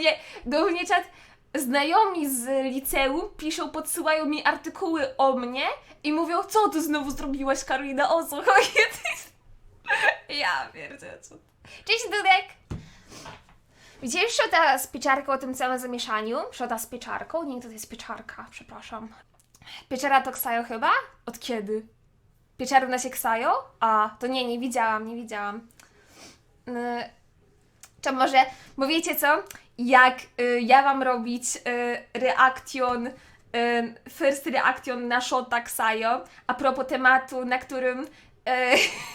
mnie, do mnie czat znajomi z liceum piszą, podsyłają mi artykuły o mnie i mówią, co ty znowu zrobiłaś, Karolina, o co chodzi? Ja pierdzielę, co... Cześć, Dudek! Widziałeś szota z pieczarką o tym całym zamieszaniu? Szota z pieczarką? Nie, to jest pieczarka, przepraszam. Pieczara to ksajo chyba? Od kiedy? Pieczary się ksają? A, to nie, nie widziałam, nie widziałam. Yy, to może, bo wiecie co? Jak y, ja mam robić y, reakcjon, y, first reaction na shota Ksajo, a propos tematu, na którym y,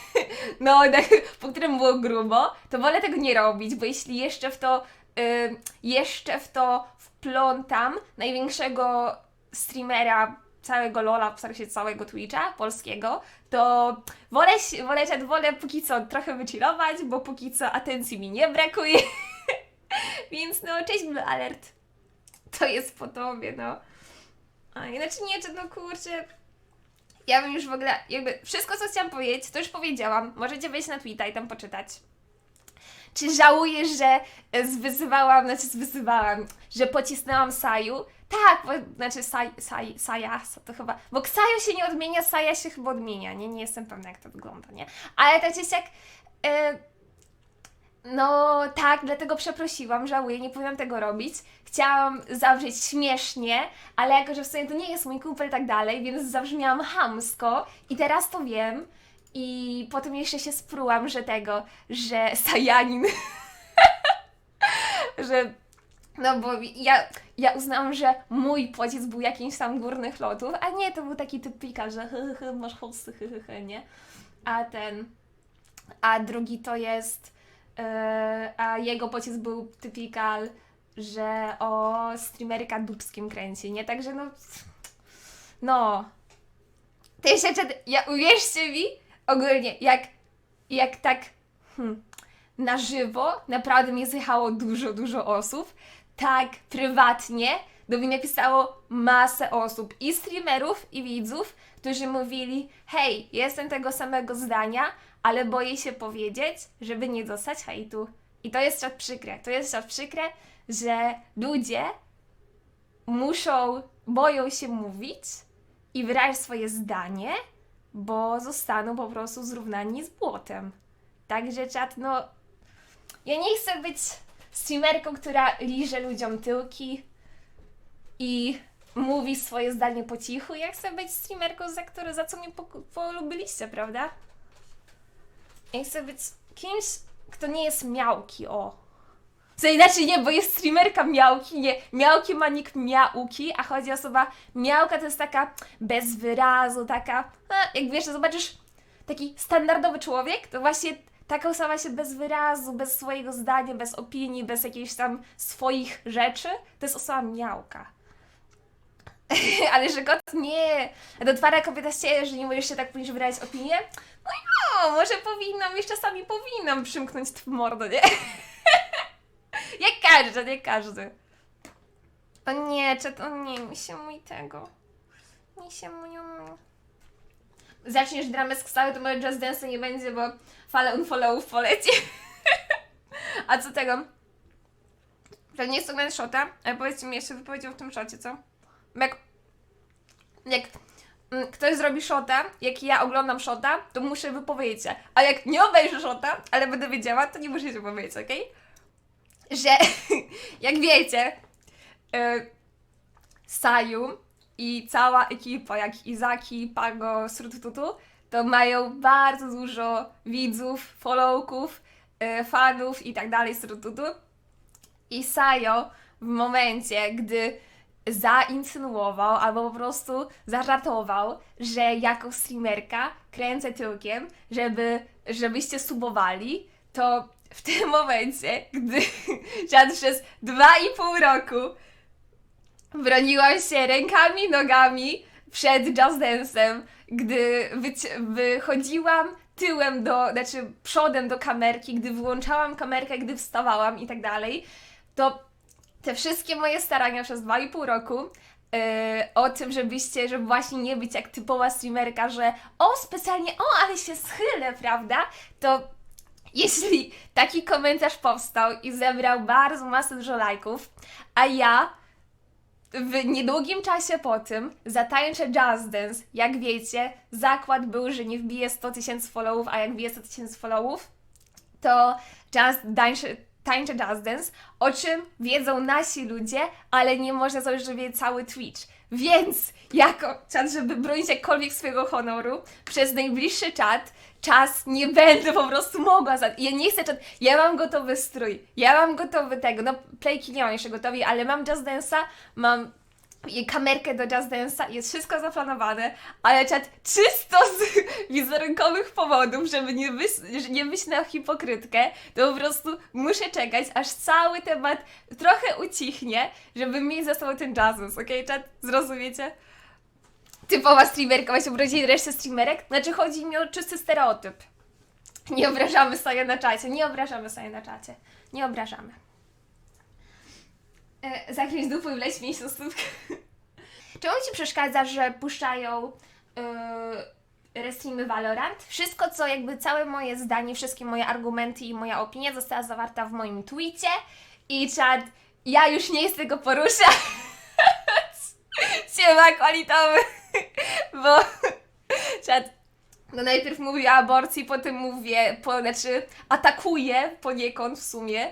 no, po którym było grubo, to wolę tego nie robić, bo jeśli jeszcze w to y, jeszcze w to wplątam największego streamera całego Lola, w sensie całego Twitcha polskiego, to wolę, wolę, wolę póki co trochę wychillować, bo póki co atencji mi nie brakuje. Więc no, cześć Blue Alert. To jest po tobie, no. A, inaczej nie, no kurczę. Ja bym już w ogóle, jakby wszystko co chciałam powiedzieć, to już powiedziałam. Możecie wejść na Twitter i tam poczytać. Czy żałujesz, że e, zwyzywałam, znaczy zwyzywałam, że pocisnęłam Saju? Tak, bo, znaczy Saj, Saj, Saja, to chyba, bo Ksajo się nie odmienia, Saja się chyba odmienia, nie? Nie jestem pewna jak to wygląda, nie? Ale tak czy siak, e, no tak, dlatego przeprosiłam, żałuję, nie powinnam tego robić. Chciałam zabrzmieć śmiesznie, ale jako, że w sumie to nie jest mój kumpel i tak dalej, więc zabrzmiałam hamsko i teraz to wiem. I potem jeszcze się sprułam, że tego, że Sajanin, że no bo ja, ja uznałam, że mój pocisk był jakimś tam górnych lotów, a nie, to był taki typika, że masz hy, nie? A ten, a drugi to jest, a jego pocisk był typikal, że o streamerka dubskim kręci, nie? Także no, no. Jeszcze, czat- ja uwierzcie mi, ogólnie, jak, jak tak hmm, na żywo naprawdę mnie zjechało dużo, dużo osób, tak prywatnie do mnie napisało masę osób, i streamerów, i widzów, którzy mówili, hej, jestem tego samego zdania, ale boję się powiedzieć, żeby nie dostać hejtu. I to jest czat przykre. To jest czat przykre, że ludzie muszą, boją się mówić i wyrazić swoje zdanie, bo zostaną po prostu zrównani z błotem. Także czat, no. Ja nie chcę być streamerką, która liże ludziom tyłki i mówi swoje zdanie po cichu. Ja chcę być streamerką, za, które, za co mnie po, polubiliście, prawda? Ja chcę być kimś, kto nie jest miałki, o. Co inaczej nie, bo jest streamerka miałki, nie. Miałki ma nick miauki, a chodzi osoba miałka to jest taka bez wyrazu, taka, a, jak wiesz, zobaczysz taki standardowy człowiek, to właśnie taka osoba się bez wyrazu, bez swojego zdania, bez opinii, bez jakichś tam swoich rzeczy, to jest osoba miałka. Ale że kot nie. Twarda kobieta się, że nie możesz się tak później wyrazić opinię? No i no, może powinnam, już czasami powinnam przymknąć w mordę, nie? jak każdy, nie każdy. O nie, czy to nie, mi się mój tego. Mi się mój. Zaczniesz dramę z Ksały, to może Just Dance nie będzie, bo fale unfollowów poleci. A co tego? To nie jest segment shota, ale powiedzcie mi jeszcze wypowiedział w tym szocie, co? Jak, jak ktoś zrobi shota, jak ja oglądam shota, to muszę wypowiedzieć się. A jak nie obejrzę shota, ale będę wiedziała, to nie muszę się powiedzieć, okej? Że, jak wiecie, y, Saju i cała ekipa, jak Izaki, Pago, Srutututu, to mają bardzo dużo widzów, followków, y, fanów i tak dalej, Srututu. I Sajo w momencie, gdy zainsynuował albo po prostu zażartował, że jako streamerka kręcę tyłkiem, żeby, żebyście subowali, to w tym momencie, gdy żad przez dwa i pół roku broniłam się rękami, nogami przed Just Dance'em, gdy wychodziłam tyłem do, znaczy przodem do kamerki, gdy wyłączałam kamerkę, gdy wstawałam i tak dalej, to te wszystkie moje starania przez dwa i pół roku yy, o tym, żebyście, żeby właśnie nie być jak typowa streamerka, że o, specjalnie, o, ale się schylę, prawda? To jeśli taki komentarz powstał i zebrał bardzo masę dużo lajków, a ja w niedługim czasie po tym zatańczę Just Dance. Jak wiecie, zakład był, że nie wbije 100 tysięcy followów, a jak wbije 100 tysięcy followów, to Just tańczę, tańczę Just Dance, o czym wiedzą nasi ludzie, ale nie można zrobić, żeby wiedzieć cały Twitch. Więc jako czat, żeby bronić jakkolwiek swojego honoru, przez najbliższy czat, czas nie będę po prostu mogła. Za... Ja nie chcę czat. Ja mam gotowy strój. Ja mam gotowy tego. No, playki nie mam jeszcze gotowi, ale mam Just Dance'a, mam i kamerkę do Just Dance'a, jest wszystko zaplanowane, ale czat czysto z wizerunkowych powodów, żeby nie, że nie wyjść na hipokrytkę, to po prostu muszę czekać, aż cały temat trochę ucichnie, żeby mieć za sobą ten Dance, okej, czat? Zrozumiecie? Typowa streamerka, właśnie urodziny reszty streamerek, znaczy chodzi mi o czysty stereotyp. Nie obrażamy sobie na czacie, nie obrażamy sobie na czacie, nie obrażamy. E, Zakryć dupę i wleć stópkę. Czemu Ci przeszkadza, że puszczają yy, restreamy Valorant? Wszystko, co jakby całe moje zdanie, wszystkie moje argumenty i moja opinia została zawarta w moim tweetie i czat, ja już nie chcę tego poruszać. Siema kwalitowy, bo czat, no najpierw mówię o aborcji, potem mówię, po, znaczy atakuję poniekąd w sumie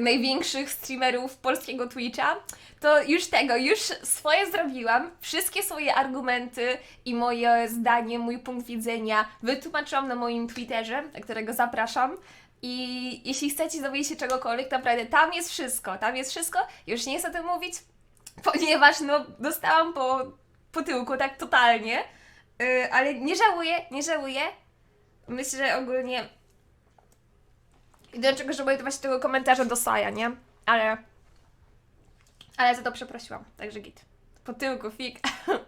największych streamerów polskiego Twitcha, to już tego, już swoje zrobiłam, wszystkie swoje argumenty i moje zdanie, mój punkt widzenia wytłumaczyłam na moim Twitterze, na którego zapraszam. I jeśli chcecie dowiedzieć się czegokolwiek, naprawdę tam jest wszystko, tam jest wszystko. Już nie chcę o tym mówić, ponieważ no dostałam po, po tyłku tak totalnie. Yy, ale nie żałuję, nie żałuję. Myślę, że ogólnie. I do czego żałuję, to właśnie tego komentarza do Saja, nie? Ale. Ale za to przeprosiłam, także git. Po tyłku, fik.